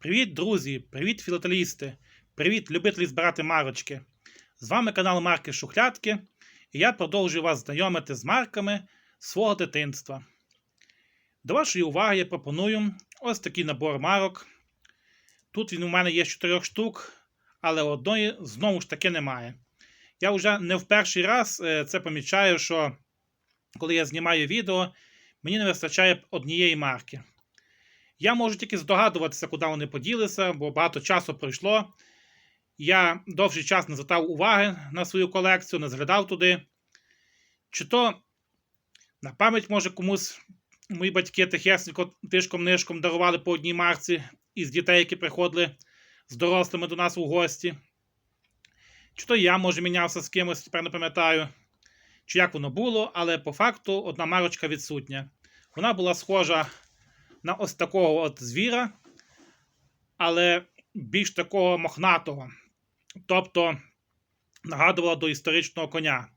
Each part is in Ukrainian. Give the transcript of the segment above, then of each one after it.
Привіт, друзі! Привіт, філателісти! Привіт, любителі збирати марочки! З вами канал Марки Шухлядки, і я продовжую вас знайомити з марками свого дитинства. До вашої уваги я пропоную ось такий набор марок. Тут він у мене є з 4 штук, але одної знову ж таки немає. Я вже не в перший раз е, це помічаю, що коли я знімаю відео, мені не вистачає однієї марки. Я можу тільки здогадуватися, куди вони поділися, бо багато часу пройшло. Я довший час не звертав уваги на свою колекцію, не зглядав туди. Чи то на пам'ять, може, комусь мої батьки тихесенько тишком-нишком дарували по одній марці із дітей, які приходили з дорослими до нас у гості. Чи то я, може, мінявся з кимось, тепер не пам'ятаю, чи як воно було, але по факту одна марочка відсутня. Вона була схожа на ось такого от звіра, але більш такого мохнатого. Тобто нагадувала до історичного коня.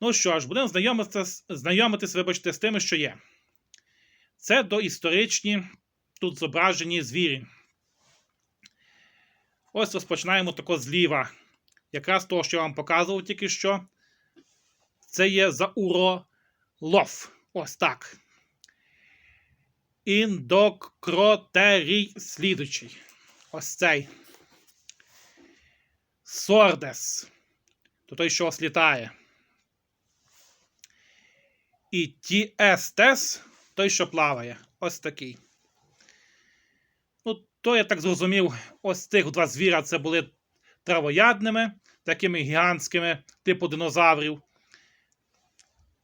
Ну що ж, будемо знайомитися, знайомитись, вибачте, з тими, що є. Це доісторичні тут зображені звірі. Ось розпочинаємо тако зліва. Якраз того, що я вам показував тільки що. Це є зауролов. Ось так. Індокротерій слідучий. Ось цей. Сордес. То той, що ослітає. І Тіестес той, що плаває. Ось такий. Ну, то я так зрозумів, ось цих два звіра це були травоядними, такими гігантськими, типу динозаврів.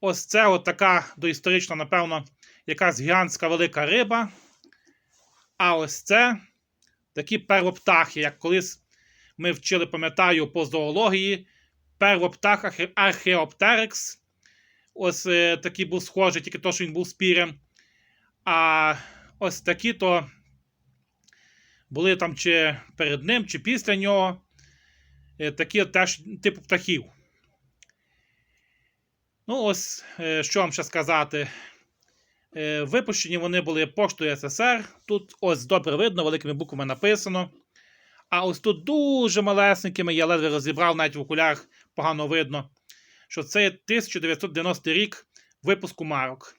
Ось це от така доісторична, напевно, якась гігантська велика риба. А ось це такі первоптахи, як колись ми вчили, пам'ятаю, по зоології. Первоптах Археоптерекс. Ось е, такий був схожий, тільки то, що він був спірем. А ось такі то були там чи перед ним, чи після нього. Е, такі теж типу птахів. Ну, ось, е, що вам ще сказати. Е, Випущені вони були поштою СССР. Тут ось добре видно, великими буквами написано. А ось тут дуже малесенькими, я ледве розібрав, навіть в окулярах погано видно, що це 1990 рік випуску марок.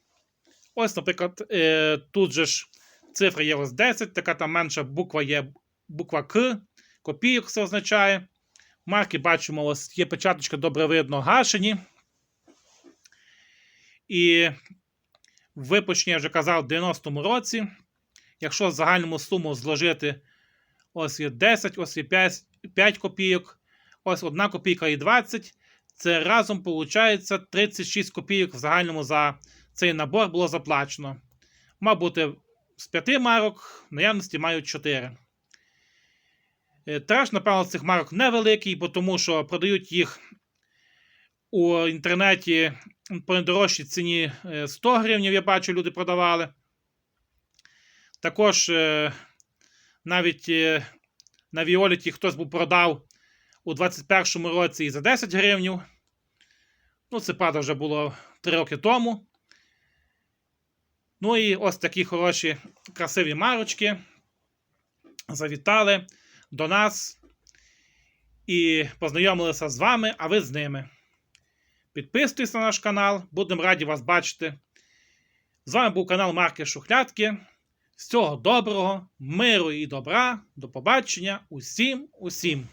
Ось, наприклад, е, тут же ж цифра є ось 10, така там менша буква є буква К, копійок це означає. Марки бачимо, ось є печаточка, добре видно, гашені. І випущення, я вже казав, в 90-му році. Якщо загальному суму зложити ось є 10, ось є 5, 5 копійок, ось 1 копійка і 20, це разом виходить 36 копійок в загальному за цей набор було заплачено. Мав бути з 5 марок, в наявності мають 4. Е, Тираж, напевно, цих марок невеликий, бо тому що продають їх у інтернеті по недорожчій ціні 100 гривень, я бачу, люди продавали. Також е, навіть е, на Віоліті хтось був продав у 21-му році і за 10 гривень. Ну, це правда вже було 3 роки тому. Ну і ось такі хороші, красиві марочки. Завітали до нас і познайомилися з вами, а ви з ними. Підписуйтесь на наш канал, будемо раді вас бачити. З вами був канал Марки Шухлядки. Всього доброго, миру і добра. До побачення усім, усім!